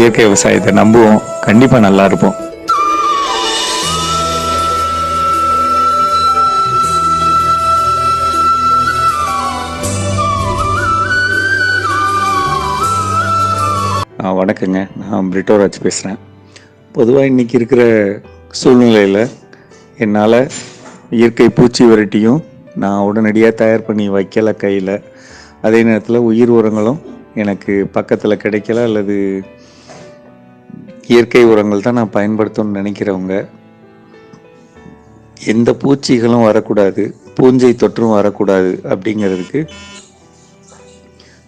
இயற்கை விவசாயத்தை நம்புவோம். கண்டிப்பாக நல்லா இருப்போம். ஆ, வணக்கங்க. நான் பிரிட்டோராஜ் பேசுகிறேன் பொதுவாக இன்றைக்கி இருக்கிற சூழ்நிலையில் என்னால் இயற்கை பூச்சி விரட்டியும் நான் உடனடியாக தயார் பண்ணி வைக்கல கையில். அதே நேரத்தில் உயிர் உரங்களும் எனக்கு பக்கத்தில் கிடைக்கல அல்லது இயற்கை உரங்கள் தான் நான் பயன்படுத்தணும்னு நினைக்கிறவங்க எந்த பூச்சிகளும் வரக்கூடாது பூஞ்சை தொற்றும் வரக்கூடாது அப்படிங்கிறதுக்கு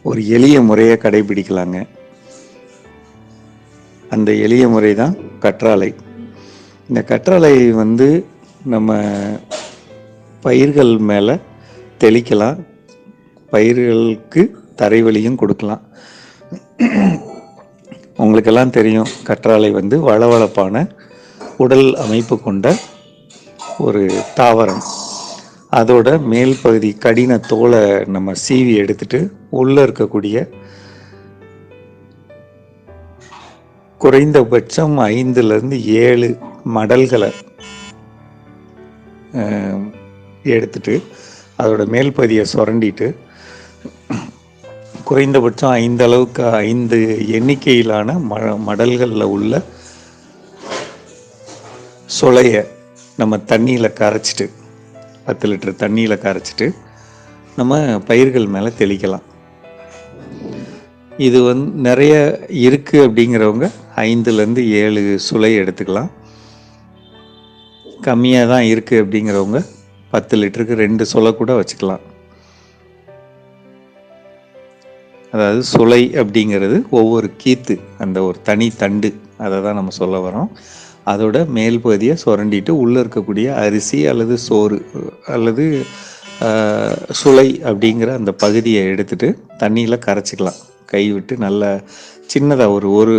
ஒரு எளிய முறையை கடைபிடிக்கலாங்க. அந்த எளிய முறை தான் கற்றாழை. இந்த கற்றாழை வந்து நம்ம பயிர்கள் மேலே தெளிக்கலாம். பயிர்களுக்கு தரைவழியும் கொடுக்கலாம். உங்களுக்கெல்லாம் தெரியும் கற்றாழை வந்து வளவளப்பான உடல் அமைப்பு கொண்ட ஒரு தாவரம். அதோட மேல் பகுதி கடின தோலை நம்ம சீவி எடுத்துட்டு உள்ளே இருக்கக்கூடிய குறைந்தபட்சம் ஐந்துலேருந்து ஏழு மடல்களை எடுத்துட்டு அதோட மேல் பகுதியை சுரண்டிட்டு குறைந்தபட்சம் ஐந்து அளவுக்கு ஐந்து எண்ணிக்கையிலான ம மடல்களில் உள்ள சுளைய நம்ம தண்ணியில் கரைச்சிட்டு பத்து லிட்டர் தண்ணியில் கரைச்சிட்டு நம்ம பயிர்கள் மேலே தெளிக்கலாம். இது வந்து நிறைய இருக்குது அப்படிங்கிறவங்க ஐந்துலேருந்து ஏழு சுளை எடுத்துக்கலாம். கம்மியாக தான் இருக்குது அப்படிங்கிறவங்க பத்து லிட்டருக்கு ரெண்டு சுளை கூட வச்சுக்கலாம். அதாவது சுளை அப்படிங்கிறது ஒவ்வொரு கீத்து அந்த ஒரு தனி தண்டு அதை தான் நம்ம சொல்ல வரோம் அதோட மேல் பகுதியை சுரண்டிட்டு உள்ளே இருக்கக்கூடிய அரிசி அல்லது சோறு அல்லது சுளை அப்படிங்கிற அந்த பகுதியை எடுத்துட்டு தண்ணியில் கரைச்சிக்கலாம். கை விட்டு நல்ல சின்னதாக ஒரு ஒரு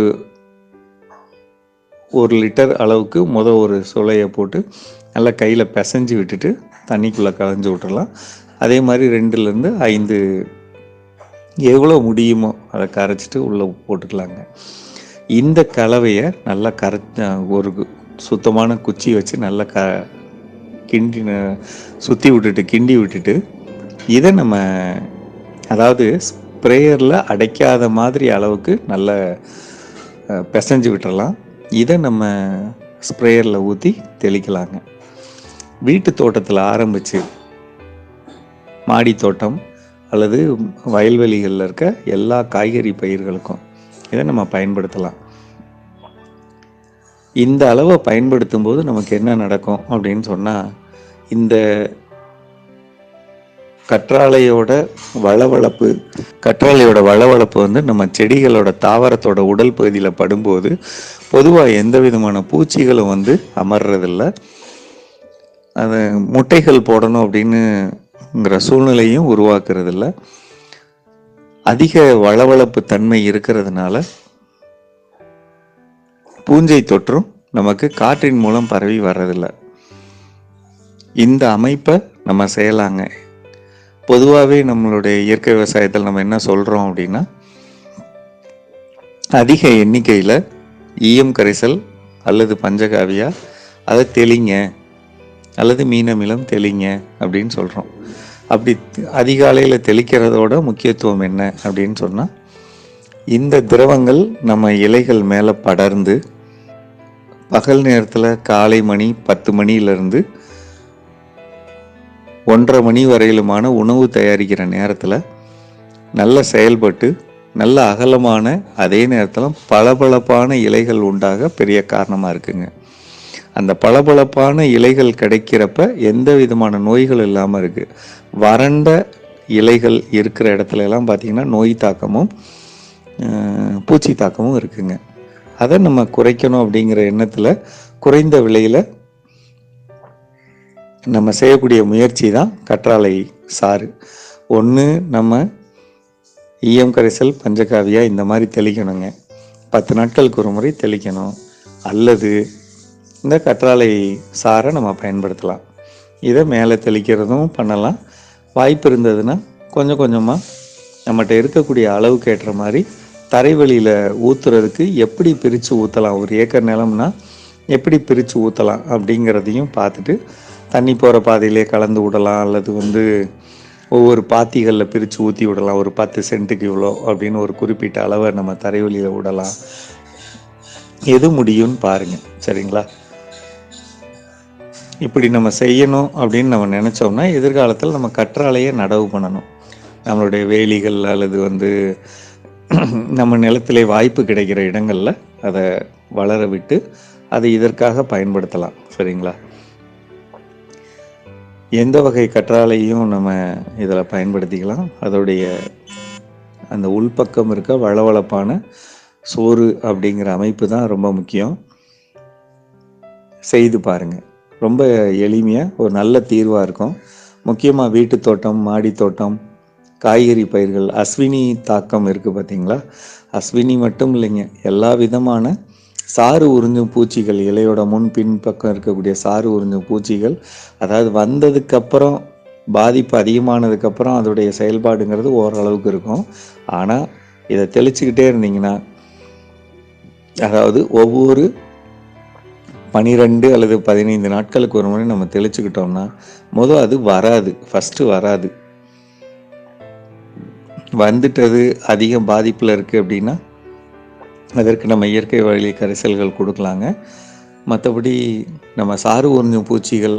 ஒரு லிட்டர் அளவுக்கு முத ஒரு சுளையை போட்டு நல்லா கையில் பிசைஞ்சு விட்டுட்டு தண்ணிக்குள்ளே கலைஞ்சு விட்டுறலாம். அதே மாதிரி ரெண்டுலேருந்து ஐந்து எவ்வளோ முடியுமோ அதை கரைச்சிட்டு உள்ளே போட்டுக்கலாங்க. இந்த கலவையை நல்லா கரை ஒரு சுத்தமான குச்சி வச்சு நல்லா க கிண்டி சுற்றி விட்டுட்டு கிண்டி விட்டுட்டு இதை நம்ம அதாவது ஸ்ப்ரேயரில் அடைக்காத மாதிரி அளவுக்கு நல்ல பிசைஞ்சு விட்டுறலாம். இதை நம்ம ஸ்ப்ரேயரில் ஊற்றி தெளிக்கலாங்க. வீட்டு தோட்டத்தில் ஆரம்பித்து மாடி தோட்டம் அல்லது வயல்வெளிகளில் இருக்க எல்லா காய்கறி பயிர்களுக்கும் இதை நம்ம பயன்படுத்தலாம். இந்த அளவை பயன்படுத்தும் போது நமக்கு என்ன நடக்கும் அப்படின்னு சொன்னால் இந்த கற்றாழையோட வளவளப்பு கற்றாழையோட வளவளப்பு வந்து நம்ம செடிகளோட தாவரத்தோட உடல் பகுதியில் படும்போது பொதுவாக எந்த விதமான பூச்சிகளும் வந்து அமர்றதில்லை. அது முட்டைகள் போடணும் அப்படின்னு ங்கிற சூழ்நிலையும் உருவாக்குறதில்ல. அதிக வளவளப்பு தன்மை இருக்கிறதுனால பூஞ்சை தொற்றும் நமக்கு காற்றின் மூலம் பரவி வர்றதில்லை. இந்த அமைப்பை நம்ம செய்யலாங்க. பொதுவாகவே நம்மளுடைய இயற்கை விவசாயத்தில் நம்ம என்ன சொல்கிறோம் அப்படின்னா அதிக எண்ணிக்கையில் ஈயம் கரைசல் அல்லது பஞ்சகாவியா அதை தெளிங்க. அல்லது மீனமிலம் தெளிங்க அப்படின்னு சொல்கிறோம் அப்படி அதிகாலையில் தெளிக்கிறதோட முக்கியத்துவம் என்ன அப்படின்னு சொன்னால் இந்த திரவங்கள் நம்ம இலைகள் மேலே படர்ந்து பகல் நேரத்தில் காலை மணி பத்து மணியிலிருந்து ஒன்றரை மணி வரையிலுமான உணவு தயாரிக்கிற நேரத்தில் நல்ல செயல்பட்டு நல்ல அகலமான அதே நேரத்தில் பளபளப்பான இலைகள் உண்டாக பெரிய காரணமாக இருக்குங்க. அந்த பளபளப்பான இலைகள் கிடைக்கிறப்ப எந்த விதமான நோய்கள் இல்லாமல் இருக்குது வறண்ட இலைகள் இருக்கிற இடத்துல எல்லாம் பார்த்திங்கன்னா நோய் தாக்கமும் பூச்சி தாக்கமும் இருக்குங்க. அதை நம்ம குறைக்கணும் அப்படிங்கிற எண்ணத்தில் குறைந்த விலையில் நம்ம செய்யக்கூடிய முயற்சி தான் கற்றாழை சாறு. ஒன்று நம்ம ஈயம் கரைசல் பஞ்சகாவியா இந்த மாதிரி தெளிக்கணுங்க. பத்து நாட்களுக்கு ஒரு முறை தெளிக்கணும். அல்லது இந்த கற்றாழை சாறை நம்ம பயன்படுத்தலாம். இதை மேலே தெளிக்கிறதும் பண்ணலாம். வாய்ப்பு இருந்ததுன்னா கொஞ்சம் கொஞ்சமாக நம்மகிட்ட இருக்கக்கூடிய அளவுக்கு ஏற்ற மாதிரி தரைவழியில் ஊற்றுறதுக்கு எப்படி பிரித்து ஊற்றலாம் ஒரு ஏக்கர் நிலம்னா எப்படி பிரித்து ஊற்றலாம் அப்படிங்கிறதையும் பார்த்துட்டு தண்ணி போகிற பாதையிலே கலந்து விடலாம். அல்லது வந்து ஒவ்வொரு பாத்திகளில் பிரித்து ஊற்றி விடலாம். ஒரு பத்து சென்ட்டுக்கு இவ்வளோ அப்படின்னு ஒரு குறிப்பிட்ட அளவை நம்ம தரைவழியில் விடலாம். எது முடியும்னு பாருங்கள் சரிங்களா? இப்படி நம்ம செய்யணும் அப்படின்னு நம்ம நினச்சோம்னா எதிர்காலத்தில் நம்ம கற்றாழையே நடவு பண்ணணும். நம்மளுடைய வேலிகள் அல்லது வந்து நம்ம நிலத்திலே வாய்ப்பு கிடைக்கிற இடங்களில் அதை வளர விட்டு அதை இதற்காக பயன்படுத்தலாம். சரிங்களா? எந்த வகை கற்றாழையும் நம்ம இதில் பயன்படுத்திக்கலாம். அதோடைய அந்த உள்பக்கம் இருக்க வளவளப்பான சோறு அப்படிங்கிற அமைப்பு தான் ரொம்ப முக்கியம். செய்து பாருங்கள் ரொம்ப எளிமையாக ஒரு நல்ல தீர்வாக இருக்கும். முக்கியமாக வீட்டு தோட்டம் மாடி தோட்டம் காய்கறி பயிர்கள் அஸ்வினி தாக்கம் இருக்குது பார்த்தீங்களா அஸ்வினி மட்டும் இல்லைங்க எல்லா விதமான சாறு உறிஞ்சும் பூச்சிகள் இலையோட முன் பின் பக்கம் இருக்கக்கூடிய சாறு உறிஞ்சும் பூச்சிகள் அதாவது வந்ததுக்கப்புறம் பாதிப்பு அதிகமானதுக்கப்புறம் அதோடைய செயல்பாடுங்கிறது ஓரளவுக்கு இருக்கும். ஆனால் இதை தெளிச்சுக்கிட்டே இருந்தீங்கன்னா அதாவது ஒவ்வொரு பனிரெண்டு அல்லது பதினைந்து நாட்களுக்கு ஒரு முறை நம்ம தெளிச்சுக்கிட்டோம்னா மொதல் அது வராது. ஃபஸ்ட்டு வராது. வந்துட்டது அதிக பாதிப்பில் இருக்குது அப்படின்னா அதற்கு நம்ம இயற்கை வழி கரைசல்கள் கொடுக்கலாங்க. மற்றபடி நம்ம சாறு உறிஞ்சும் பூச்சிகள்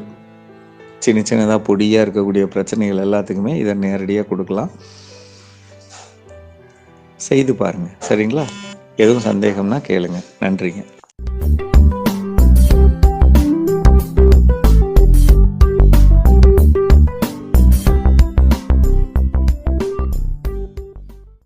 சின்ன சின்னதாக பொடியாக இருக்கக்கூடிய பிரச்சனைகள் எல்லாத்துக்குமே இதை நேரடியாக கொடுக்கலாம். செய்து பாருங்கள் சரிங்களா? எதுவும் சந்தேகம்னா கேளுங்க. நன்றிங்க.